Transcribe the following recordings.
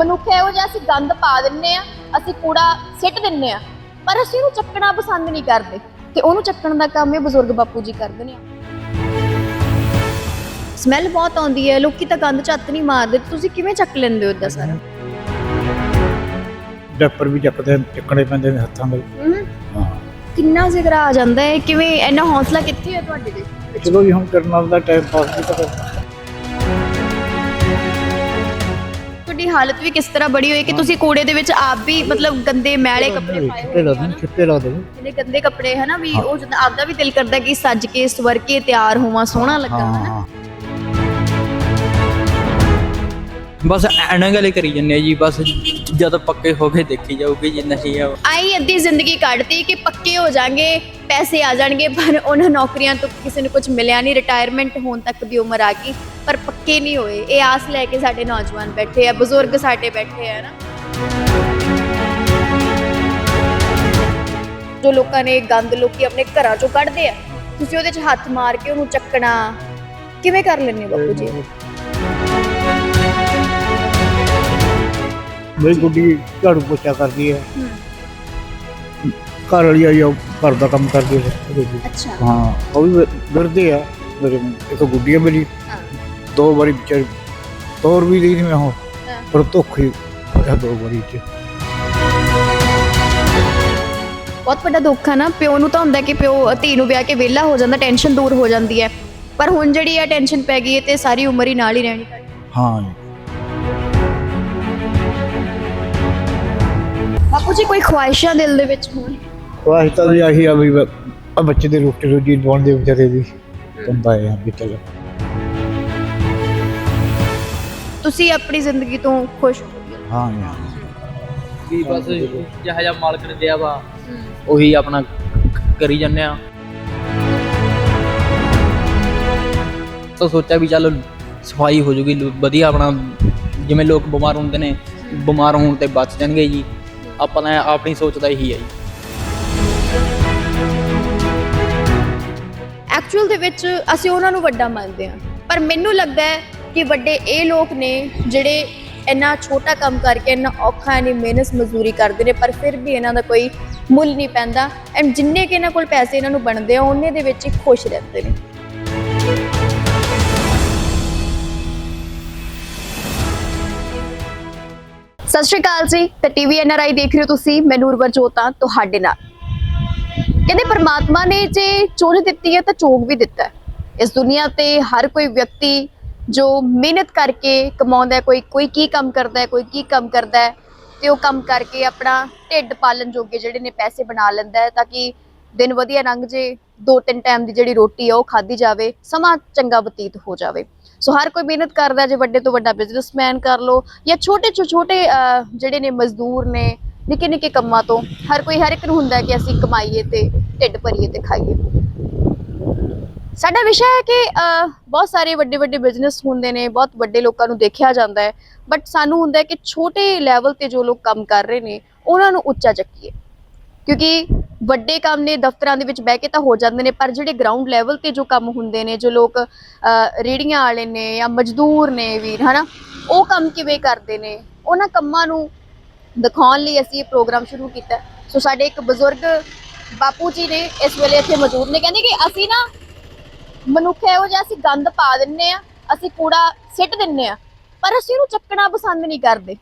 ਮਨੁੱਖ ਇਹੋ ਜਿਹਾ ਅਸੀਂ ਗੰਦ ਪਾ ਦਿੰਨੇ ਆ ਅਸੀਂ ਕੂੜਾ ਸਿੱਟ ਦਿੰਨੇ ਆ ਪਰ ਅਸੀਂ ਉਹਨੂੰ ਚੱਕਣਾ ਪਸੰਦ ਨਹੀਂ ਕਰਦੇ ਤੇ ਉਹਨੂੰ ਚੱਕਣ ਦਾ ਕੰਮ ਇਹ ਬਜ਼ੁਰਗ ਬਾਪੂ ਜੀ ਕਰਦੇ ਨੇ। ਸਮੈਲ ਬਹੁਤ ਆਉਂਦੀ ਹੈ ਲੋਕੀ ਤਾਂ ਗੰਦ ਝੱਤ ਨਹੀਂ ਮਾਰਦੇ ਤੁਸੀਂ ਕਿਵੇਂ ਚੱਕ ਲੈਂਦੇ ਹੋ ਇਦਾਂ ਸਾਰਾ? ਡੈਪਰ ਵੀ ਚੱਕਦੇ ਚੱਕਣੇ ਪੈਂਦੇ ਨੇ ਹੱਥਾਂ ਦੇ। ਹਾਂ। ਕਿੰਨਾ ਜ਼ਿਕਰਾ ਆ ਜਾਂਦਾ ਹੈ ਕਿਵੇਂ ਇੰਨਾ ਹੌਸਲਾ ਕਿੱਥੇ ਹੈ ਤੁਹਾਡੇ ਦੇ ਚਲੋ ਜੀ ਹੁਣ ਕਰਨ ਨਾਲ ਦਾ ਟਾਈਮ ਪਾਸ ਵੀ ਤਾਂ ਕਰਨਾ। ਤੁਹਾਡੀ ਹਾਲਤ ਵੀ ਕਿਸ ਤਰ੍ਹਾਂ ਬੜੀ ਹੋਈ ਕਿ ਤੁਸੀਂ ਕੂੜੇ ਦੇ ਵਿੱਚ ਆਪ ਵੀ ਮਤਲਬ ਗੰਦੇ ਮੈਲੇ ਕੱਪੜੇ ਪਾਏ ਹੋਏ ਲੱਗਦੇ ਨੇ ਛਿੱਟੇ ਲੱਗਦੇ ਨੇ ਜਿਹੜੇ ਗੰਦੇ ਕੱਪੜੇ ਹਨਾ ਵੀ ਉਹ ਜਦੋਂ ਆਪਦਾ ਵੀ ਦਿਲ ਕਰਦਾ ਕਿ ਸੱਜ ਕੇ ਸਵਰ ਕੇ ਤਿਆਰ ਹੋਵਾਂ ਸੋਹਣਾ ਲੱਗਾ ਹਾਂ ਹਨਾ। ਹਾਂ। ਬਸ ਐਨਾਂ ਗਲੇ ਕਰੀ ਜੰਨੇ ਜੀ ਬਸ ਜਦ ਪੱਕੇ ਹੋ ਕੇ ਦੇਖੀ ਜਾਊਗੀ ਜੀ ਨਹੀਂ ਆ। ਆਈ ਅੱਧੀ ਜ਼ਿੰਦਗੀ ਕੱਢਤੀ ਕਿ ਪੱਕੇ ਹੋ ਜਾਣਗੇ ਪੈਸੇ ਆ ਜਾਣਗੇ ਪਰ ਉਹਨਾਂ ਨੌਕਰੀਆਂ ਤੋਂ ਕਿਸੇ ਨੂੰ ਕੁਝ ਮਿਲਿਆ ਨਹੀਂ ਰਿਟਾਇਰਮੈਂਟ ਹੋਣ ਤੱਕ ਦੀ ਉਮਰ ਆ ਗਈ। ਪਰ ਪੱਕੇ ਨਹੀਂ ਹੋਏ ਇਹ ਆਸ ਲੈ ਕੇ ਸਾਡੇ ਨੌਜਵਾਨ ਬੈਠੇ ਆ ਬਜ਼ੁਰਗ ਸਾਡੇ ਬੈਠੇ ਆ ਨਾ ਜੋ ਲੋਕਾਂ ਨੇ ਗੰਦ ਲੋਕੀ ਆਪਣੇ ਘਰਾਂ ਚੋਂ ਕੱਢਦੇ ਆ ਤੁਸੀਂ ਉਹਦੇ 'ਚ ਹੱਥ ਮਾਰ ਕੇ ਉਹਨੂੰ ਚੱਕਣਾ ਕਿਵੇਂ ਕਰ ਲੈਂਦੇ ਹੋ ਬਾਪੂ ਜੀ ਮੇਰੀ ਗੁੱਡੀ ਝਾੜੂ ਪੋਚਾ ਕਰਦੀ ਹੈ ਹੂੰ, ਘਰ ਵਾਲੀ ਆਈ ਉਹ ਘਰ ਦਾ ਕੰਮ ਕਰਦੀ ਹੈ ਉਹਦੇ ਵੀ। ਅੱਛਾ ਹਾਂ ਉਹ ਵੀ ਵਿਰਦੇ ਆ ਮੇਰੇ ਨੂੰ। ਇੱਕ ਗੁੱਡੀ ਹੈ ਮੇਰੀ ਹਾਂ। ਦੋ ਵਾਰੀ ਵਿਚਾਰੀ ਤੋਰ ਵੀ ਲਈ ਮੈਂ ਉਹ ਹਾਂ। ਪਰ ਧੋਖੀ ਹੋਇਆ ਦੋ ਵਾਰੀ ਚ। ਬਹੁਤ ਵੱਡਾ ਦੁੱਖ ਹੈ ਨਾ ਪਿਓ ਨੂੰ ਤਾਂ ਹੁੰਦਾ ਕਿ ਪਿਓ ਧੀ ਨੂੰ ਵਿਆਹ ਕੇ ਵਿਹਲਾ ਹੋ ਜਾਂਦਾ ਟੈਨਸ਼ਨ ਦੂਰ ਹੋ ਜਾਂਦੀ ਹੈ। ਪਰ ਹੁਣ ਜਿਹੜੀ ਆ ਟੈਨਸ਼ਨ ਪੈ ਗਈ ਹੈ ਤੇ ਸਾਰੀ ਉਮਰ ਹੀ ਨਾਲ ਹੀ ਰਹਿਣੀ ਹਾਂ ਜੀ। ਬਾਪੂ ਜੀ ਕੋਈ ਖੁਆਇਸ਼ਾਂ ਦਿਲ ਦੇ ਵਿੱਚ ਹੋਣ? ਵਾਹ ਤਾਂ ਜੀ ਆਹੀ ਆ ਵੀ ਬ- ਆ ਬੱਚੇ ਦੇ ਰੋਟੀ ਰੋਜੀ ਦਵਾਉਣ ਦੇ ਵਿਚਾਰੇ ਦੀ। ਤੁੰਦਾ ਹੈ ਵੀ ਚਲੋ। ਤੁਸੀਂ ਆਪਣੀ ਜ਼ਿੰਦਗੀ ਤੋਂ ਖੁਸ਼ ਹੋ ਹਾਂ ਜੀ ਹਾਂ। ਵੀ ਬਸ ਜਿਹਾ ਜਿਹਾ ਮਾਲਕ ਨੇ ਦਿਆ ਵਾ ਉਹੀ ਆਪਣਾ ਕਰੀ ਜੰਨੇ ਆ। ਤਾਂ ਸੋਚਿਆ ਵੀ ਚੱਲ ਸਫ਼ਾਈ ਹੋ ਜੂਗੀ ਵਧੀਆ ਆਪਣਾ ਜਿਵੇਂ ਲੋਕ ਬਿਮਾਰ ਹੁੰਦੇ ਨੇ ਬਿਮਾਰ ਹੋਣ ਤੇ ਬਚ ਜਾਣਗੇ ਜੀ। ਆਪਾਂ ਨੇ ਆਪਣੀ ਸੋਚ ਦਾ ਇਹੀ ਹੈ ਜੀ। ਐਕਚੁਅਲ ਦੇ ਵਿੱਚ ਅਸੀਂ ਉਹਨਾਂ ਨੂੰ ਵੱਡਾ ਮੰਨਦੇ ਹਾਂ ਪਰ ਮੈਨੂੰ ਲੱਗਦਾ ਹੈ ਕਿ ਵੱਡੇ ਇਹ ਲੋਕ ਨੇ ਜਿਹੜੇ ਇੰਨਾ ਛੋਟਾ ਕੰਮ ਕਰਕੇ, ਇੰਨਾ ਔਖਾ ਨਹੀਂ ਮਿਹਨਤ ਮਜ਼ਦੂਰੀ ਕਰਦੇ ਨੇ, ਪਰ ਫਿਰ ਵੀ ਇਹਨਾਂ ਦਾ ਕੋਈ ਮੁੱਲ ਨਹੀਂ ਪੈਂਦਾ। ਐਂਡ ਜਿੰਨੇ ਕਿ ਇਹਨਾਂ ਕੋਲ ਪੈਸੇ ਇਹਨਾਂ ਨੂੰ ਬਣਦੇ ਆ, ਉਹਨੇ ਦੇ ਵਿੱਚ ਹੀ ਖੁਸ਼ ਰਹਿੰਦੇ ਨੇ। ਸਤਿ ਸ਼੍ਰੀ ਅਕਾਲ ਜੀ, ਤੇ ਟੀਵੀ ਐਨਆਰਆਈ ਦੇਖ ਰਹੇ ਹੋ ਤੁਸੀਂ, ਮੈਂ ਨੂਰਵਰ ਜੋਤਾਂ ਤੁਹਾਡੇ ਨਾਲ। ਕਹਿੰਦੇ ਪਰਮਾਤਮਾ ਨੇ ਜੇ ਚੁਣ ਦਿੱਤੀ ਹੈ ਤਾਂ ਚੋਗ ਵੀ ਦਿੱਤਾ ਹੈ। ਇਸ ਦੁਨੀਆ ਤੇ ਹਰ ਕੋਈ ਵਿਅਕਤੀ ਜੋ ਮਿਹਨਤ ਕਰਕੇ ਕਮਾਉਂਦਾ ਕੋਈ ਕੋਈ ਕੀ ਕੰਮ ਕਰਦਾ ਕੋਈ ਕੀ ਕੰਮ ਕਰਦਾ ਹੈ, ਤੇ ਉਹ ਕੰਮ ਕਰਕੇ ਆਪਣਾ ਢਿੱਡ ਪਾਲਣ ਜੋਗੇ ਜਿਹੜੇ ਨੇ ਪੈਸੇ ਬਣਾ ਲੈਂਦਾ ਹੈ, ਤਾਂ ਕਿ ਦਿਨ ਵਧੀਆ ਲੰਘ ਜੇ ਦੋ ਤਿੰਨ ਟਾਈਮ ਦੀ ਜਿਹੜੀ ਰੋਟੀ ਆ ਉਹ ਖਾਧੀ ਜਾਵੇ, ਸਮਾਂ ਚੰਗਾ ਬਤੀਤ ਹੋ ਜਾਵੇ। ਸੋ ਹਰ ਕੋਈ ਮਿਹਨਤ ਕਰਦਾ ਜੇ ਵੱਡੇ ਤੋਂ ਵੱਡਾ ਬਿਜ਼ਨਸਮੈਨ ਕਰ ਲੋ, ਜਾਂ ਛੋਟੇ ਤੋਂ ਛੋਟੇ ਜਿਹੜੇ ਨੇ ਮਜ਼ਦੂਰ ਨੇ ਨਿੱਕੇ ਨਿੱਕੇ ਕੰਮਾਂ ਤੋਂ, ਹਰ ਕੋਈ ਹਰ ਇੱਕ ਨੂੰ ਹੁੰਦਾ ਕਿ ਅਸੀਂ ਕਮਾਈਏ ਤੇ ਢਿੱਡ ਭਰੀਏ ਤੇ ਖਾਈਏ। ਸਾਡਾ ਵਿਸ਼ਾ ਹੈ ਕਿ ਬਹੁਤ ਸਾਰੇ ਵੱਡੇ ਵੱਡੇ ਬਿਜ਼ਨਸ ਹੁੰਦੇ ਨੇ ਬਹੁਤ ਵੱਡੇ ਲੋਕਾਂ ਨੂੰ ਦੇਖਿਆ ਜਾਂਦਾ ਹੈ ਬਟ ਸਾਨੂੰ ਹੁੰਦਾ ਹੈ ਕਿ ਛੋਟੇ ਲੈਵਲ ਤੇ ਜੋ ਲੋਕ ਕੰਮ ਕਰ ਰਹੇ ਨੇ ਉਹਨਾਂ ਨੂੰ ਉੱਚਾ ਚੱਕੀਏ। ਕਿਉਂਕਿ ਵੱਡੇ ਕੰਮ ਨੇ ਦਫ਼ਤਰਾਂ ਦੇ ਵਿੱਚ ਬਹਿ ਕੇ ਤਾਂ ਹੋ ਜਾਂਦੇ ਨੇ ਪਰ ਜਿਹੜੇ ਗਰਾਊਂਡ ਲੈਵਲ ਤੇ ਜੋ ਕੰਮ ਹੁੰਦੇ ਨੇ ਜੋ ਲੋਕ ਅਹ, ਰੇਹੜੀਆਂ ਵਾਲੇ ਨੇ ਜਾਂ ਮਜ਼ਦੂਰ ਨੇ ਵੀਰ ਹਨਾ ਉਹ ਕੰਮ ਕਿਵੇਂ ਕਰਦੇ ਨੇ ਉਹਨਾਂ ਕੰਮਾਂ ਨੂੰ ਦਿਖਾਉਣ ਲਈ ਅਸੀਂ ਇਹ ਪ੍ਰੋਗਰਾਮ ਸ਼ੁਰੂ ਕੀਤਾ। ਸੋ ਸਾਡੇ ਇੱਕ ਬਜ਼ੁਰਗ ਬਾਪੂ ਜੀ ਨੇ ਇਸ ਵੇਲੇ ਇੱਥੇ ਮੌਜੂਦ ਨੇ ਕਹਿੰਦੇ ਕਿ ਅਸੀਂ ਨਾ ਮਨੁੱਖ ਇਹੋ ਜਿਹਾ ਅਸੀਂ ਗੰਦ ਪਾ ਦਿੰਨੇ ਆ ਅਸੀਂ ਕੂੜਾ ਸਿੱਟ ਦਿੰਨੇ ਆ ਪਰ ਅਸੀਂ ਉਹਨੂੰ ਚੱਕਣਾ ਪਸੰਦ ਨਹੀਂ ਕਰਦੇ।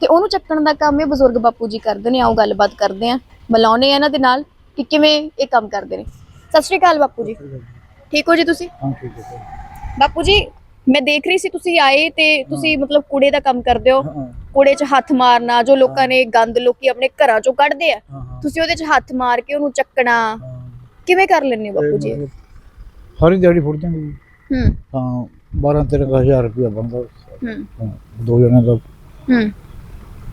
ਤੇ ਉਹਨੂੰ ਚੱਕਣ ਦਾ ਕੰਮ ਇਹ ਬਜ਼ੁਰਗ ਬਾਪੂ ਜੀ ਕਰਦੇ ਨੇ ਆਓ ਗੱਲਬਾਤ ਕਰਦੇ ਆ ਮਿਲਾਉਨੇ ਆ ਇਹਨਾਂ ਦੇ ਨਾਲ ਕਿ ਕਿਵੇਂ ਇਹ ਕੰਮ ਕਰਦੇ ਨੇ। ਸਤਿ ਸ਼੍ਰੀ ਅਕਾਲ ਬਾਪੂ ਜੀ। ਠੀਕ ਹੋ ਜੀ ਤੁਸੀਂ? ਹਾਂ ਠੀਕ ਹੈ। ਬਾਪੂ ਜੀ ਮੈਂ ਦੇਖ ਰਹੀ ਸੀ ਤੁਸੀਂ ਆਏ ਤੇ ਤੁਸੀਂ ਮਤਲਬ ਕੂੜੇ ਦਾ ਕੰਮ ਕਰਦੇ ਹੋ। ਕੂੜੇ 'ਚ ਹੱਥ ਮਾਰਨਾ ਜੋ ਲੋਕਾਂ ਨੇ ਗੰਦ ਲੋਕੀ ਆਪਣੇ ਘਰਾਂ 'ਚੋਂ ਕੱਢਦੇ ਆ। ਤੁਸੀਂ ਉਹਦੇ 'ਚ ਹੱਥ ਮਾਰ ਕੇ ਉਹਨੂੰ ਚੱਕਣਾ। ਕਿਵੇਂ ਕਰ ਲੈਂਦੇ ਹੋ ਬਾਪੂ ਜੀ? ਸਾਰੀ ਦਿਹਾੜੀ ਫੁੱਟ ਜਾਂਦੀ ਜੀ। ਹੂੰ। ਤਾਂ 12 13000 ਰੁਪਇਆ ਬਣਦਾ। ਹੂੰ। ਹਾਂ, ਦੋ ਜਣਿਆਂ ਦਾ ਹੂੰ।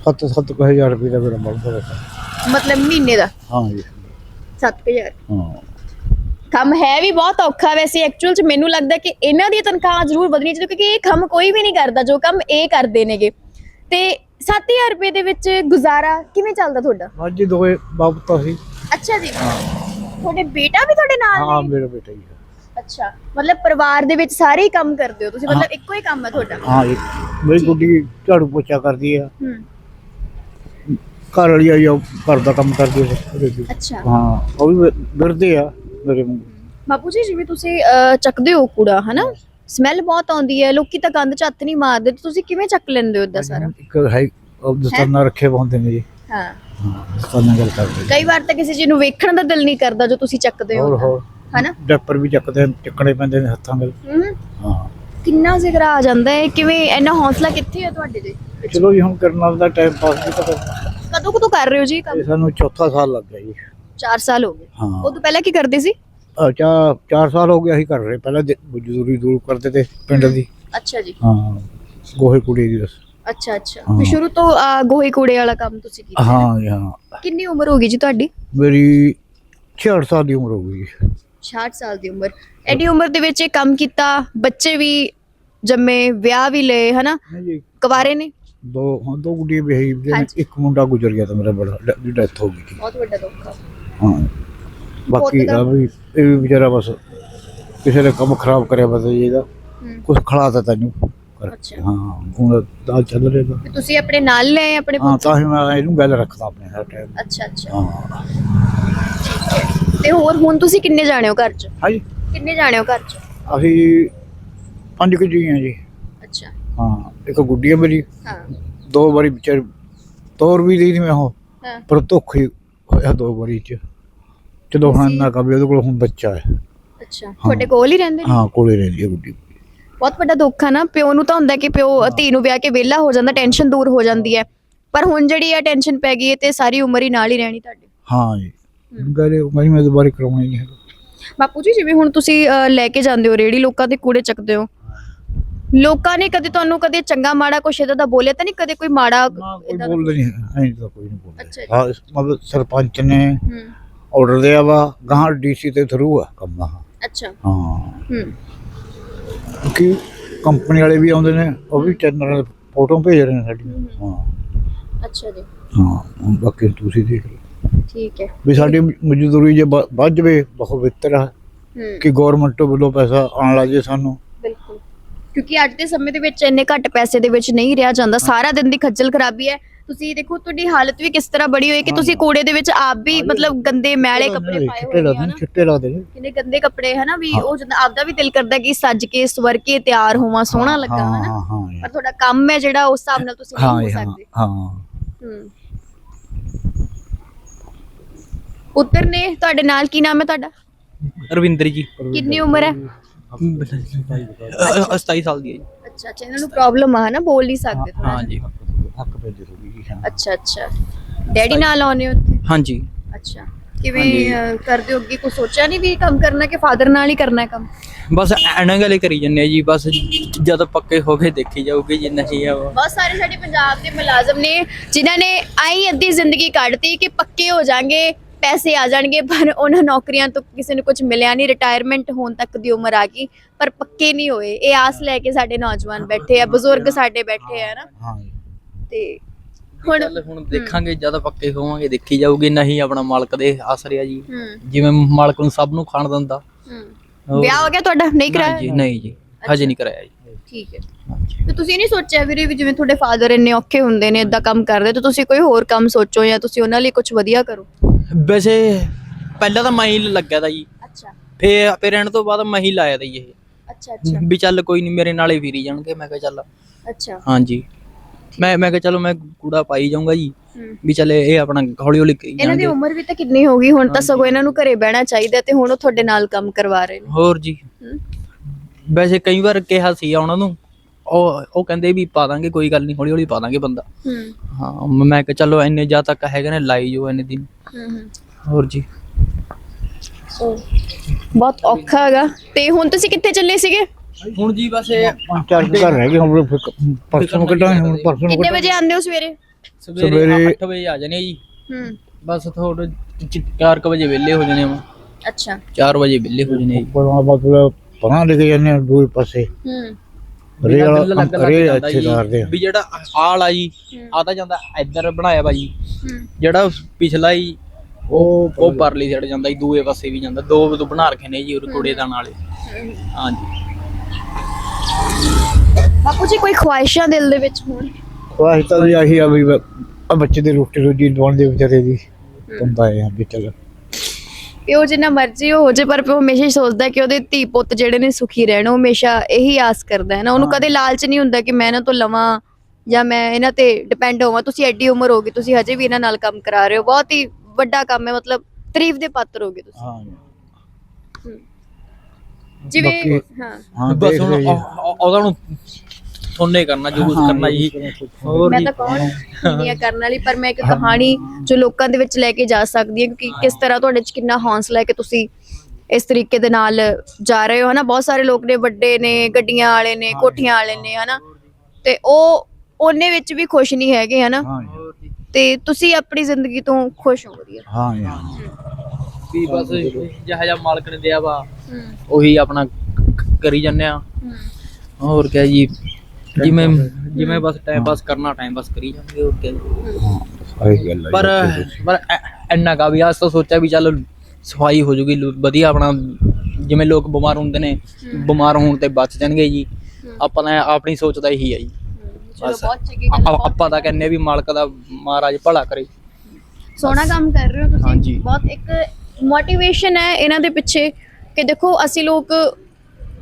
7 7000 ਰੁਪਏ ਦਾ ਮੇਰਾ ਬਣਦਾ ਵੈਸੇ। ਮਤਲਬ ਮਹੀਨੇ ਦਾ? ਹਾਂ ਜੀ। 7000 ਹਾਂ। ਕੰਮ ਹੈ ਵੀ ਬਹੁਤ ਔਖਾ ਵੈਸੇ ਐਕਚੁਅਲ 'ਚ ਮੈਨੂੰ ਲੱਗਦਾ ਕਿ ਇਹਨਾਂ ਦੀ ਤਨਖਾਹ ਜ਼ਰੂਰ ਵਧਣੀ ਚਾਹੀਦੀ ਕਿਉਂਕਿ ਇਹ ਕੰਮ ਕੋਈ ਵੀ ਨਹੀਂ ਕਰਦਾ ਜੋ ਕੰਮ ਇਹ ਕਰਦੇ ਨੇਗੇ। ਤੇ 7000 ਰੁਪਏ ਦੇ ਵਿੱਚ ਗੁਜ਼ਾਰਾ ਕਿਵੇਂ ਚੱਲਦਾ ਤੁਹਾਡਾ? ਅੱਜ ਦੋਏ ਬਾਬਤਾ ਸੀ। ਅੱਛਾ ਜੀ। ਤੁਹਾਡੇ ਬੇਟਾ ਵੀ ਤੁਹਾਡੇ ਨਾਲ ਹਾਂ ਨੇ? ਮੇਰਾ ਬੇਟਾ ਹੀ ਹੈ। ਅੱਛਾ ਮਤਲਬ ਪਰਿਵਾਰ ਦੇ ਵਿੱਚ ਸਾਰੇ ਹੀ ਕੰਮ ਕਰਦੇ ਹੋ ਤੁਸੀਂ? ਮਤਲਬ ਇੱਕੋ ਹੀ ਕੰਮ ਹੈ ਤੁਹਾਡਾ? ਹਾਂ ਜੀ ਮੇਰੀ ਗੁੱਡੀ ਝਾੜੂ ਪੋਚਾ ਕਰਦੀ ਆ। ਹੂੰ। ਘਰ ਵਾਲੀ ਆਈ ਆ ਉਹ ਘਰ ਦਾ ਕੰਮ ਕਰਦੀ ਆ। ਅੱਛਾ। ਹਾਂ ਉਹ ਵੀ ਵਿਰਦੇ ਆ ਮੇਰੇ ਬਾਪੂ ਜੀ ਜਿਵੇਂ ਤੁਸੀਂ ਚੱਕਦੇ ਹੋ ਕੂੜਾ ਹਨਾ? ਸਮੈਲ ਬਹੁਤ ਆਉਂਦੀ ਹੈ ਲੋਕੀ ਤਾਂ ਗੰਦ ਚ ਹੱਥ ਨਹੀਂ ਮਾਰਦੇ। ਤੁਸੀਂ ਕਿਵੇਂ ਚੱਕ ਲੈਂਦੇ ਹੋ ਇਦਾਂ ਸਾਰਾ? ਇੱਕ ਹੈ ਉਹ ਦਸਤਾਨਾ ਰੱਖੇ ਹੁੰਦੇ ਨੇ ਜੀ। ਹਾਂ। ਹਾਂ ਦਸਤਾਨਾ ਗੱਲ ਕਰਦੇ ਕਈ ਵਾਰ ਤਾਂ ਕਿਸੇ ਚੀਜ਼ ਨੂੰ ਵੇਖਣ ਦਾ ਦਿਲ ਨਹੀਂ ਕਰਦਾ ਜੋ ਤੁਸੀਂ ਚੱਕਦੇ ਹੋ। ਹੋਰ ਹੋਰ। ਹਨਾ? ਡੈਪਰ ਵੀ ਚੱਕਦੇ ਚੱਕਣੇ ਪੈਂਦੇ ਨੇ ਹੱਥਾਂ ਨਾਲ ਹੂੰ। ਹਾਂ। ਕਿੰਨਾ ਜ਼ਿਕਰ ਆ ਜਾਂਦਾ ਹੈ ਕਿਵੇਂ ਇੰਨਾ ਹੌਸਲਾ ਕਿੱਥੇ ਹੈ ਤੁਹਾਡੇ ਦੇ ਚਲੋ ਜੀ ਹੁਣ ਕਰਨ ਦਾ ਟਾਈਮ ਪਾਸ ਵੀ ਤਾਂ ਕਰਨਾ। ਕਦੋਂ ਕਦੋਂ ਕਰ ਰਹੇ ਹੋ ਜੀ ਇਹ ਕੰਮ? ਇਹ ਸਾਨੂੰ ਚੌਥਾ ਸਾਲ ਲੱਗ ਗਿਆ ਜੀ। 4 ਸਾਲ ਹੋ ਗਏ। ਹਾਂ। ਉਹ ਤੋਂ ਪਹਿਲਾਂ ਕੀ ਕਰਦੇ ਸੀ? ਚਾਰ ਚਾਰ ਸਾਲ ਹੋ ਗਏ ਅਸੀਂ ਕਰ ਰਹੇ। ਪਹਿਲਾਂ ਮਜ਼ਦੂਰੀ ਦੂਰ ਕਰਦੇ ਤੇ ਪਿੰਡ ਦੀ। ਅੱਛਾ ਜੀ। ਹਾਂ। ਗੋਹੇ ਕੁੜੀ ਦੀ ਬਸ। ਅੱਛਾ ਅੱਛਾ। ਹਾਂ। ਵੀ ਸ਼ੁਰੂ ਤੋਂ ਅਹ, ਗੋਹੇ ਕੂੜੇ ਵਾਲਾ ਕੰਮ ਤੁਸੀਂ ਕੀਤਾ। ਹਾਂ ਜੀ, ਹਾਂ। ਕਿੰਨੀ ਉਮਰ ਹੋ ਗਈ ਜੀ ਤੁਹਾਡੀ? ਮੇਰੀ 66 ਸਾਲ ਦੀ ਉਮਰ ਹੋ ਗਈ ਜੀ। 66 ਸਾਲ ਦੀ ਉਮਰ। ਐਡੀ ਉਮਰ ਦੇ ਵਿੱਚ ਇਹ ਕੰਮ ਕੀਤਾ ਬੱਚੇ ਵੀ ਜੰਮੇ ਵਿਆਹ ਵੀ ਲਏ ਹਨਾ? ਕੁਵਾਰੇ ਨੇ? ਦੋ ਹਾਂ ਦੋ ਗੁੱਡੀਆਂ ਵੀ ਹੈ ਹਾਂਜੀ। ਇੱਕ ਮੁੰਡਾ ਗੁਜ਼ਰ ਗਿਆ ਤਾਂ ਮੇਰਾ ਬੜਾ ਦੀ ਡੈਥ ਹੋ ਗਈ ਸੀ। ਬਹੁਤ ਵੱਡਾ ਦੁੱਖ ਆ। ਹਾਂ। ਬਾਕੀ ਆ ਵੀ ਇਹ ਵੀ ਵਿਚਾਰਾ ਬਸ ਕਿਸੇ ਨੇ ਕੰਮ ਖਰਾਬ ਕਰਿਆ ਬਸ ਇਹਦਾ ਹੂੰ। ਕੁਝ ਖਲਾਤਾ ਤੈਨੂੰ। ਅੱਛਾ। ਹਾਂ ਹੁਣ ਦਾ ਚੱਲ ਰਿਹਾ ਤੇ ਤੁਸੀਂ ਆਪਣੇ ਨਾਲ ਲਏ ਆਪਣੇ ਹਾਂ ਪੁੱਤ? ਤਾਂ ਹੀ ਮੈਂ ਇਹਨੂੰ ਗੱਲ ਰੱਖਦਾ ਆਪਣੇ ਹਰ ਟਾਈਮ ਅੱਛਾ ਅੱਛਾ। ਹਾਂ। ਤੇ ਹੋਰ ਹੁਣ ਤੁਸੀਂ ਕਿੰਨੇ ਜਾਣੇ ਹੋ ਘਰ 'ਚ? ਹਾਂਜੀ। ਕਿੰਨੇ ਜਾਣੇ ਹੋ ਘਰ 'ਚ? ਅਸੀਂ ਪੰਜ ਕੁ ਜੀ ਹਾਂ ਜੀ। ਅੱਛਾ। ਹਾਂ ਇੱਕ ਗੁੱਡੀ ਹੈ ਮੇਰੀ। ਹਾਂ। ਦੋ ਵਾਰੀ ਵਿਚਾਰ ਤੋਰ ਵੀ ਲਈ ਮੈਂ ਉਹ। ਹਾਂ। ਪਰ ਧੋਖਾ ਹੀ ਹੋਇਆ ਦੋ ਵਾਰੀ ਚ। ਚਲੋ ਹੁਣ ਨਾ ਕਵੇ ਉਹਦੇ ਕੋਲ ਹੁਣ ਬੱਚਾ ਹੈ। ਅੱਛਾ। ਤੁਹਾਡੇ ਕੋਲ ਹੀ ਰਹਿੰਦੇ ਨੇ? ਹਾਂ ਕੋਲੇ ਰਹਿੰਦੀ ਹੈ ਗੁੱਡੀ ਬਹੁਤ ਵੱਡਾ ਦੁੱਖ ਆ ਨਾ। ਪਿਓ ਨੂੰ ਤਾਂ ਹੁੰਦਾ ਕਿ ਪਿਓ ਧੀ ਨੂੰ ਵਿਆਹ ਕੇ ਵਿਹਲਾ ਹੋ ਜਾਂਦਾ ਟੈਨਸ਼ਨ ਦੂਰ ਹੋ ਜਾਂਦੀ ਹੈ। ਪਰ ਹੁਣ ਜਿਹੜੀ ਆ ਟੈਨਸ਼ਨ ਪੈ ਗਈ ਹੈ ਤੇ ਸਾਰੀ ਉਮਰ ਹੀ ਨਾਲ ਹੀ ਰਹਿਣੀ ਤੁਹਾਡੀ। ਹਾਂ ਜੀ। ਗਰੇ ਮੈਂ ਮੈਂ ਦੁਬਾਰਾ ਕਰਾਉਣਾ ਨਹੀਂ ਹੈਗਾ। ਬਾਪੂ ਜੀ ਜਿਵੇਂ ਹੁਣ ਤੁਸੀਂ ਅਹ, ਲੈ ਕੇ ਜਾਂਦੇ ਹੋ ਰੇੜੀ ਲੋਕਾਂ ਦੇ ਕੂੜੇ ਚੱਕਦੇ ਹੋ। ਲੋਕਾਂ ਨੇ ਕਦੇ ਤੁਹਾਨੂੰ ਕਦੇ ਚੰਗਾ ਮਾੜਾ ਕੁਛ ਇਦਾਂ ਦਾ ਬੋਲਿਆ ਤਾਂ ਨਹੀਂ? ਕਦੇ ਕੋਈ ਮਾੜਾ ਕੋਈ ਏਦਾਂ ਦਾ? ਬੋਲਦਾ ਨਹੀਂ ਐਂ ਤਾਂ ਕੋਈ ਨਹੀਂ ਬੋਲਦਾ। ਅੱਛਾ ਜੀ। ਹਾਂ ਇਸ- ਮਤਲਬ ਸਰਪੰਚ ਨੇ ਹੂੰ। ਆਰਡਰ ਦਿਆ ਵਾ ਗਾਂ ਡੀਸੀ ਤੇ ਥਰੂ ਆ ਕੰਮ। ਆ ਅੱਛਾ। ਹਾਂ। ਹੂੰ। ਕਿ ਕੰਪਨੀ ਵਾਲੇ ਵੀ ਆਉਂਦੇ ਨੇ ਉਹ ਵੀ ਚੈਨਲ ਫੋਟੋ ਭੇਜ ਰਹੇ ਨੇ ਸਾਡੀ ਹਾਂ। ਅੱਛਾ ਜੀ। ਹਾਂ ਹੁਣ ਬਾਕੀ ਤੁਸੀਂ ਦੇਖ ਲਓ। ਠੀਕ ਹੈ। ਵੀ ਸਾਡੀ ਮਜ਼ਦੂਰੀ ਜੇ ਵੱਧ ਜਾਵੇ ਬਹੁਤ ਬਿਹਤਰ ਆ। ਹੂੰ। ਕਿ ਗਵਰਨਮੈਂਟ ਵੱਲੋਂ ਪੈਸਾ ਆਉਣ ਲੱਗ ਜੇ ਸਾਨੂੰ। ਬਿਲਕੁਲ। ਕਿਉਂਕਿ ਅੱਜ ਦੇ ਸਮੇਂ ਦੇ ਵਿੱਚ ਇੰਨੇ ਘੱਟ ਪੈਸੇ ਦੇ ਵਿੱਚ ਨਹੀਂ ਰਿਹਾ ਜਾਂਦਾ। ਸਾਰਾ ਦਿਨ ਦੀ ਖੱਜਲ ਖਰਾਬੀ ਹੈ। ਤੁਸੀਂ ਦੇਖੋ ਤੁਹਾਡੀ ਹਾਲਤ ਵੀ ਕਿਸ ਤਰ੍ਹਾਂ ਬੜੀ ਹੋਈ ਕਿ ਤੁਸੀਂ ਕੂੜੇ ਦੇ ਵਿੱਚ ਆਪ ਵੀ ਮਤਲਬ ਗੰਦੇ ਮੈਲੇ ਕੱਪੜੇ ਪਾਏ ਹੋਏ ਲੱਗਦੇ ਆ ਨੇ ਨਾ। ਚਿੱਟੇ ਲੱਗਦੇ ਨੇ ਕਿੰਨੇ ਗੰਦੇ ਕੱਪੜੇ ਹਨਾ ਵੀ ਹਾਂ। ਉਹ ਜਦੋਂ ਆਪਦਾ ਵੀ ਦਿਲ ਕਰਦਾ ਕਿ ਸੱਜ ਕੇ ਸਵਰ ਕੇ ਤਿਆਰ ਹੋਵਾਂ ਸੋਹਣਾ ਲੱਗਾ ਹਾਂ ਹਨਾ ਹਾਂ ਹਾਂ ਪਰ ਤੁਹਾਡਾ ਕੰਮ ਹੈ ਜਿਹੜਾ ਉਸ ਹਿਸਾਬ ਨਾਲ ਤੁਸੀਂ ਹਾਂ ਨਹੀਂ ਹੋ ਹਾਂ ਸਕਦੇ। ਹਾਂ। ਹੂੰ। ਪੁੱਤਰ ਨੇ ਤੁਹਾਡੇ ਨਾਲ ਕੀ ਨਾਮ ਹੈ ਤੁਹਾਡਾ? ਰਵਿੰਦਰ ਜੀ। ਕਿੰਨੀ ਉਮਰ ਹੈ? 27 ਸਾਲ ਦੀ ਹੈ ਜੀ। ਅੱਛਾ ਅੱਛਾ ਇਹਨਾਂ ਨੂੰ ਪ੍ਰੋਬਲਮ ਆ ਹਨਾ? ਬੋਲ ਨਹੀਂ ਸਕਦੇ ਥੋੜਾ ਹਾਂ ਜੀ ਹੱਕ ਪੈਂਦੇ ਥੋੜੀ ਜੀ ਹਾਂ। ਅੱਛਾ ਅੱਛਾ। ਡੈਡੀ ਨਾਲ ਆਉਨੇ ਹੋ ਉੱਥੇ? ਹਾਂਜੀ। ਅੱਛਾ। ਕਿਵੇਂ ਅਹ, ਕਰਦੇ ਹੋ ਅੱਗੇ? ਕੁਝ ਸੋਚਿਆ ਨਹੀਂ ਵੀ ਇਹ ਕੰਮ ਕਰਨਾ ਕਿ ਫਾਦਰ ਨਾਲ ਹੀ ਕਰਨਾ ਹੈ ਕੰਮ? ਬਸ ਐਨਾਂ ਗਲੇ ਕਰੀ ਜੰਨੇ ਜੀ ਬਸ ਜਦੋਂ ਪੱਕੇ ਹੋ ਕੇ ਦੇਖੀ ਜਾਊਗੀ ਜੇ ਨਹੀਂ ਆ ਉਹ। ਬਹੁਤ ਸਾਰੇ ਸਾਡੇ ਪੰਜਾਬ ਦੇ ਮੁਲਾਜ਼ਮ ਨੇ ਜਿਨ੍ਹਾਂ ਨੇ ਆਈ ਅੱਧੀ ਜ਼ਿੰਦਗੀ ਕੱਢਤੀ ਕਿ ਪੱਕੇ ਹੋ ਜਾਣਗੇ ਪੈਸੇ ਆ ਜਾਣਗੇ ਪਰ ਉਹਨਾਂ ਨੌਕਰੀਆਂ ਤੋਂ ਕਿਸੇ ਨੂੰ ਕੁਝ ਮਿਲਿਆ ਨਹੀਂ ਰਿਟਾਇਰਮੈਂਟ ਹੋਣ ਤੱਕ ਦੀ ਉਮਰ ਆ ਗਈ ਪਰ ਪੱਕੇ ਨਹੀਂ ਹੋਏ। ਇਹ ਆਸ ਲੈ ਕੇ ਸਾਡੇ ਨੌਜਵਾਨ ਬੈਠੇ ਆ ਬਜ਼ੁਰਗ ਸਾਡੇ ਬੈਠੇ ਆ ਨਾ। ਹਾਂ। ਤੇ ਹੁਣ ਚੱਲ ਹੁਣ ਦੇਖਾਂਗੇ ਜਦੋਂ ਪੱਕੇ ਹੋਵਾਂਗੇ ਦੇਖੀ ਜਾਊਗੀ ਨਹੀਂ ਆਪਣਾ ਮਾਲਕ ਦੇ ਆਸਰੇ ਆ ਜੀ। ਜਿਵੇਂ ਮਾਲਕ ਨੂੰ ਸਭ ਨੂੰ ਖਾਣ ਦਿੰਦਾ। ਵਿਆਹ ਹੋ ਗਿਆ ਤੁਹਾਡਾ? ਨਹੀਂ ਨਹੀਂ ਕਰਾਇਆ? ਜੀ ਨਹੀਂ ਜੀ ਹਜੇ ਨਹੀਂ ਕਰਾਇਆ ਜੀ। ਠੀਕ ਹੈ। ਹਾਂਜੀ। ਤੇ ਤੁਸੀਂ ਨਹੀਂ ਸੋਚਿਆ ਵੀਰੇ ਵੀ ਜਿਵੇਂ ਤੁਹਾਡੇ ਫਾਦਰ ਇੰਨੇ ਔਖੇ ਹੁੰਦੇ ਨੇ ਇਦਾਂ ਕੰਮ ਕਰਦੇ ਤੇ ਤੁਸੀਂ ਕੋਈ ਹੋਰ ਕੰਮ ਸੋਚੋ ਜਾਂ ਤੁਸੀਂ ਉਹਨਾਂ ਲਈ ਕੁਝ ਵਧੀਆ ਕਰੋ? ਵੈਸੇ ਪਹਿਲਾਂ ਤਾਂ ਮੈਂ ਹੀ ਲੱਗਿਆ ਤਾ ਜੀ। ਅੱਛਾ। ਫੇਰ ਰਹਿਣ ਤੋਂ ਬਾਅਦ ਮੈਂ ਹੀ ਲਾਇਆ ਤਾ ਜੀ ਇਹ। ਅੱਛਾ ਅੱਛਾ। ਵੀ ਚੱਲ ਕੋਈ ਨਹੀਂ ਮੇਰੇ ਨਾਲੇ ਫਿਰੀ ਜਾਣਗੇ ਮੈਂ ਕਿਹਾ ਚੱਲ। ਅੱਛਾ। ਹਾਂਜੀ। ਮੈਂ ਮੈਂ ਕਿਹਾ ਚਲੋ ਮੈਂ ਕੂੜਾ ਪਾਈ ਜਾਊਂਗਾ ਜੀ। ਹੂੰ। ਵੀ ਚੱਲ ਇਹ ਆਪਣਾ ਹੌਲੀ ਹੌਲੀ ਕਰੀ ਇਹਨਾਂ ਦੀ ਜਾਣਗੇ। ਉਮਰ ਵੀ ਤਾਂ ਕਿੰਨੀ ਹੋ ਗਈ ਹੁਣ ਤਾਂ ਸਗੋਂ ਇਹਨਾਂ ਨੂੰ ਘਰੇ ਬਹਿਣਾ ਚਾਹੀਦਾ ਤੇ ਹੁਣ ਉਹ ਤੁਹਾਡੇ ਨਾਲ ਕੰਮ ਕਰਵਾ ਰਹੇ ਨੇ। ਹੋਰ ਜੀ। ਹੂੰ। ਵੈਸੇ ਕਈ ਵਾਰ ਕਿਹਾ ਸੀ ਉਹਨਾਂ ਨੂੰ ਉਹ ਉਹ ਕਹਿੰਦੇ ਵੀ ਪਾ ਦਾਂਗੇ ਕੋਈ ਗੱਲ ਨਹੀਂ ਹੌਲੀ ਹੌਲੀ ਪਾ ਦਾਂਗੇ ਬੰਦਾ। ਹੂੰ। ਹਾਂ ਮੈਂ ਕਿਹਾ ਚਲੋ ਇੰਨੇ ਜਾ ਤੱਕ ਹੈਗੇ ਨੇ ਲਾਈ ਜੋ ਇੰਨੇ ਦਿਨ। ਹੂੰ ਹੂੰ। ਹੋਰ ਜੀ। ਬਹੁਤ ਔਖਾ ਹੈਗਾ। ਤੇ ਹੁਣ ਤੁਸੀਂ ਕਿੱਥੇ ਚੱਲੇ ਸੀਗੇ? ਹੁਣ ਜੀ ਬਸ ਇਹ ਚਾਰ ਕੁ ਘਰ ਰਹਿ ਗਏ ਹੁਣ ਫਿਰ ਪਰਸੋਂ ਨੂੰ ਕੱਢਾਂਗੇ ਹੁਣ ਪਰਸੋਂ ਨੂੰ ਕਿੰਨੇ ਕੱਢਾਂਗੇ। ਵਜੇ ਆਉਂਦੇ ਹੋ ਸਵੇਰੇ? ਸਵੇਰੇ ਸਵੇਰੇ 8 ਵਜੇ ਆ ਜਾਣੇ ਜੀ। ਹੂੰ। ਬਸ ਥੋੜੇ 4 ਵਜੇ ਵਿਹਲੇ ਹੋ ਜਾਣੇ ਆ। ਅੱਛਾ। 4 ਵਜੇ ਵਿਹਲੇ ਹੋ ਜਾਣੇ ਜੀ। ਬੜਾ ਮਤਲਬ ਪਰਾਂ ਲੈ ਕੇ ਜਾਂਦੇ ਆ ਦੂਰ ਪਾਸੇ। ਹੂੰ। ਰੇ ਵਾਲਾ ਰੇ ਜੀ। ਕਰਦੇ ਆ। ਵੀ ਜਿਹੜਾ ਆਲ ਆ ਜੀ। ਆ ਤਾਂ ਜਾਂਦਾ ਇੱਧਰ ਬਣਾਇਆ ਵਾ ਜੀ ਹੂੰ। ਜਿਹੜਾ ਪਿਛਲਾ ਹੀ ਉਹ ਉਹ ਪਰਲੀ ਸਾਈਡ ਜਾਂਦਾ ਜੀ ਦੂਏ ਪਾਸੇ ਵੀ ਜਾਂਦਾ। ਦੋ ਦੋ ਬਣਾ ਰੱਖੇ ਨੇ ਜੀ ਉਹ ਕੁੜੇ ਦਾ ਨਾਲੇ ਹਾਂਜੀ। ਬਾਪੂ ਜੀ ਕੋਈ ਖੁਆਇਸ਼ਾਂ ਦਿਲ ਦੇ ਵਿੱਚ ਹੋਣ? ਖਵਾਹਿਸ਼ ਤਾਂ ਜੀ ਆਹੀ ਆ ਵੀ ਬੱਚੇ ਦੇ ਰੋਟੀ ਰੋਜੀ ਦਵਾਉਣ ਦੇ ਵਿਚਾਰੇ ਦੀ। ਤੁੰਦਾ ਹੈ ਵੀ ਚੱਲ। ਪਿਓ ਜਿੰਨਾ ਮਰਜ਼ੀ ਉਹ ਹੋ ਜੇ ਪਰ ਪਿਓ ਹਮੇਸ਼ਾ ਹੀ ਸੋਚਦਾ ਕਿ ਉਹਦੇ ਧੀ ਪੁੱਤ ਜਿਹੜੇ ਨੇ ਸੁਖੀ ਰਹਿਣ ਉਹ ਹਮੇਸ਼ਾ ਇਹੀ ਆਸ ਕਰਦਾ ਹੈ ਨਾ। ਉਹਨੂੰ। ਕਦੇ ਲਾਲਚ ਨਹੀਂ ਹੁੰਦਾ ਕਿ ਮੈਂ ਇਹਨਾਂ ਤੋਂ ਲਵਾਂ ਜਾਂ ਮੈਂ ਇਹਨਾਂ ਤੇ ਡਿਪੈਂਡ ਹੋਵਾਂ। ਤੁਸੀਂ ਐਡੀ ਉਮਰ ਹੋ ਗਈ ਤੁਸੀਂ ਹਜੇ ਵੀ ਇਹਨਾਂ ਨਾਲ ਕੰਮ ਕਰਾ ਰਹੇ ਹੋ। ਬਹੁਤ ਹੀ ਵੱਡਾ ਕੰਮ ਹੈ ਮਤਲਬ ਤਾਰੀਫ ਦੇ ਪਾਤਰ ਹੋਗੇ ਤੁਸੀਂ। ਹਾਂ। ਜਿਵੇਂ ਹਾਂ। ਹਾਂ ਬਸ ਦੇਖ ਹੁਣ ਲਈ ਉਹ- ਉਹ- ਉਹਦਾ ਨੂੰ ਥੋਨੇ ਕਰਨਾ ਜੋ ਕੁਝ ਕਰਨਾ ਜੀ ਹੋਰ ਮੈਂ ਤਾਂ ਕੌਣ ਨਹੀਂ ਕਰਨ ਵਾਲੀ ਪਰ ਮੈਂ ਇੱਕ ਕਹਾਣੀ ਜੋ ਲੋਕਾਂ ਦੇ ਵਿੱਚ ਲੈ ਕੇ ਜਾ ਸਕਦੀ ਹਾਂ ਕਿਉਂਕਿ ਕਿਸ ਤਰ੍ਹਾਂ ਤੁਹਾਡੇ 'ਚ ਕਿੰਨਾ ਹੌਸਲਾ ਹੈ ਕਿ ਤੁਸੀਂ ਇਸ ਤਰੀਕੇ ਦੇ ਨਾਲ ਜਾ ਰਹੇ ਹੋ ਹਨਾ? ਬਹੁਤ ਸਾਰੇ ਲੋਕ ਨੇ ਵੱਡੇ ਨੇ ਗੱਡੀਆਂ ਵਾਲੇ ਨੇ ਕੋਠੀਆਂ ਵਾਲੇ ਨੇ ਹਨਾ? ਤੇ ਉਹ ਉਹਨੇ ਵਿੱਚ ਵੀ ਖੁਸ਼ ਨਹੀਂ ਹੈਗੇ ਹਨਾ? ਤੇ ਤੁਸੀਂ ਆਪਣੀ ਜ਼ਿੰਦਗੀ ਤੋਂ ਖੁਸ਼ ਹੋ ਵਧੀਆ। ਹਾਂ ਹਾਂ। ਵੀ ਬਸ ਜਿਹਾ ਜਿਹਾ ਮਾਲਕ ਨੇ ਦਿਆ ਵਾ ਉਹੀ ਆਪਣਾ ਕਰੀ ਜੰਨੇ ਆ। ਹੋਰ ਕਿਆ ਜੀ ਜਿਵੇਂ ਜਿਵੇਂ ਬਸ ਟਾਈਮ ਪਾਸ ਕਰਨਾ ਟਾਈਮ ਪਾਸ ਕਰੀ ਜਾਂਦੇ ਹੋਰ। ਸਹੀ ਗੱਲ ਹੈ ਪਰ ਪਰ ਐ- ਇੰਨਾ ਕਾ ਵੀ ਅੱਜ ਤਾਂ ਸੋਚਿਆ ਵੀ ਚੱਲ ਸਫ਼ਾਈ ਹੋ ਜੂਗੀ ਵਧੀਆ ਆਪਣਾ ਜਿਵੇਂ ਲੋਕ ਬਿਮਾਰ ਹੁੰਦੇ ਨੇ ਬਿਮਾਰ ਹੋਣ ਤੇ ਬਚ ਜਾਣਗੇ ਜੀ। ਆਪਾਂ ਤਾਂ ਆਪਣੀ ਸੋਚ ਦਾ ਇਹੀ ਹੈ ਜੀ। ਚਲੋ ਬਸ। ਬਹੁਤ ਚੰਗੀ ਆ- ਗੱਲ ਆ- ਬਹੁਤ ਆਪਾਂ ਤਾਂ ਕਹਿੰਨੇ ਵੀ ਮਾਲਕ ਦਾ ਮਹਾਰਾਜ ਭਲਾ ਕਰੇ। ਸੋਹਣਾ ਕੰਮ ਕਰ ਰਹੇ ਹੋ ਤੁਸੀਂ। ਹਾਂਜੀ। ਬਹੁਤ ਇੱਕ ਮੋਟੀਵੇਸ਼ਨ ਹੈ ਇਹਨਾਂ ਦੇ ਪਿੱਛੇ ਕਿ ਦੇਖੋ ਅਸੀਂ ਲੋਕ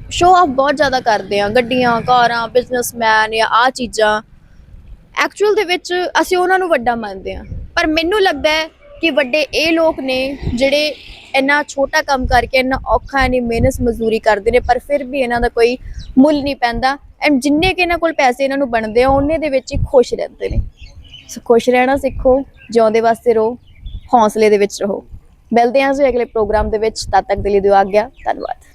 ਸ਼ੋਅ ਆਫ ਬਹੁਤ ਜ਼ਿਆਦਾ ਕਰਦੇ ਆ ਗੱਡੀਆਂ, ਕਾਰਾਂ ਬਿਜ਼ਨਸਮੈਨ ਜਾਂ ਆ ਚੀਜ਼ਾਂ। ਐਕਚੁਅਲ ਦੇ ਵਿੱਚ ਅਸੀਂ ਉਹਨਾਂ ਨੂੰ ਵੱਡਾ ਮੰਨਦੇ ਆ ਪਰ ਮੈਨੂੰ ਲੱਗਦਾ ਹੈ ਕਿ ਵੱਡੇ ਇਹ ਲੋਕ ਨੇ ਜਿਹੜੇ ਇੰਨਾ ਛੋਟਾ ਕੰਮ ਕਰਕੇ ਇੰਨਾ ਔਖਾ ਨਹੀਂ ਮਿਹਨਤ ਮਜ਼ਦੂਰੀ ਕਰਦੇ ਨੇ, ਪਰ ਫਿਰ ਵੀ ਇਹਨਾਂ ਦਾ ਕੋਈ ਮੁੱਲ ਨਹੀਂ ਪੈਂਦਾ। ਐਂਡ ਜਿੰਨੇ ਕਿ ਇਹਨਾਂ ਕੋਲ ਪੈਸੇ ਇਹਨਾਂ ਨੂੰ ਬਣਦੇ ਆ, ਉਹਨੇ ਦੇ ਵਿੱਚ ਹੀ ਖੁਸ਼ ਰਹਿੰਦੇ ਨੇ। ਸੋ ਖੁਸ਼ ਰਹਿਣਾ ਸਿੱਖੋ, ਜਿਉਂਦੇ ਵਾਸਤੇ ਰਹੋ, ਹੌਸਲੇ ਦੇ ਵਿੱਚ ਰਹੋ। ਮਿਲਦੇ ਹਾਂ ਜੀ ਅਗਲੇ ਪ੍ਰੋਗਰਾਮ ਦੇ ਵਿੱਚ। ਤਦ ਤੱਕ ਦੇ ਲਈ ਦਿਓ ਆਗਿਆ। ਧੰਨਵਾਦ।